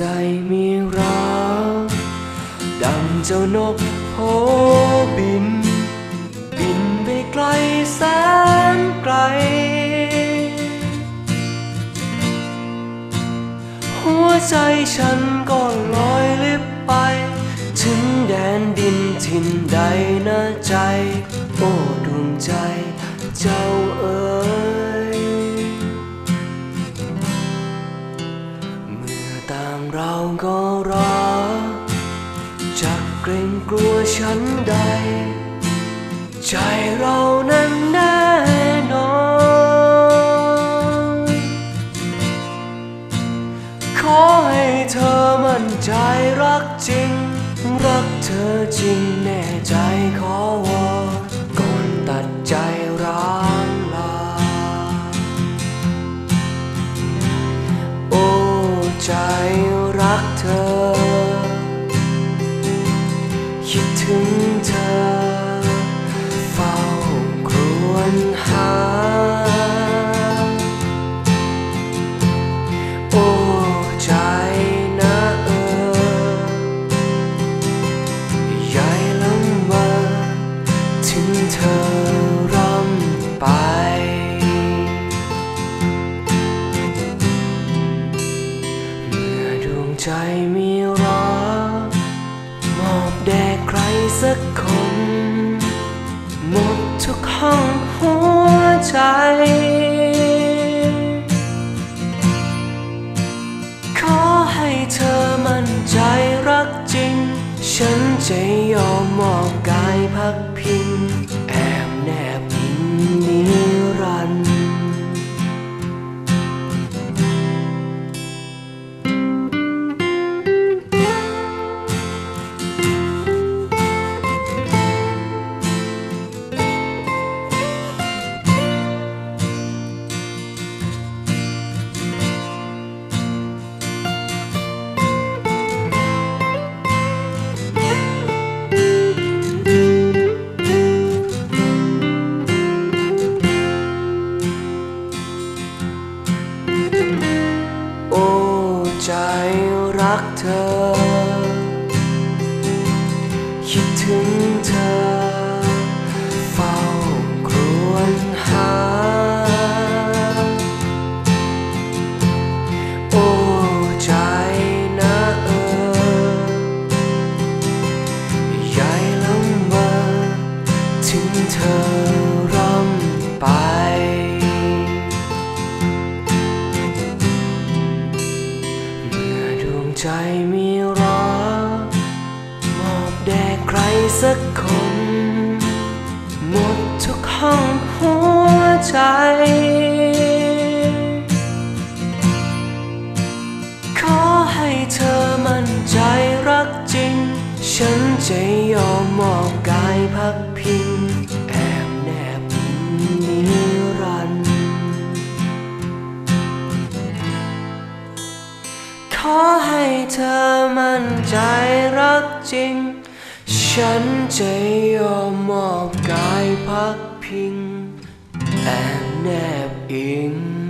ใจมีรักดังเจ้านกโผบิน บินไปไกลแสนไกล หัวใจฉันก็ลอยลิบไป ถึงแดนดินถิ่นใดนะใจ โอ้ดวงใจเจ้าเอ๋ย เราก็รักจะเกรงกลัวฉันใด ใจเรานั้นแน่นอนขอให้เธอมั่นใจรักจริง รักเธอจริงแน่ใจขอวอน เธอ คิดถึง สักคน หมดทุกห้องหัวใจ ขอให้เธอมั่นใจรักจริง ฉันจะยอมมอบกายพัก กเธอ คิดถึงเธอ เฝ้าครวญหา โอ้ใจนะเออใหญ่ลำมาถึงเธอ ใจมีรักมอบแด่ใครสักคน หมดทุกห้องหัวใจ ขอให้เธอ เธอมั่นใจรักจริง ฉันจะยอมมอบกายพักพิงแอบแนบอิง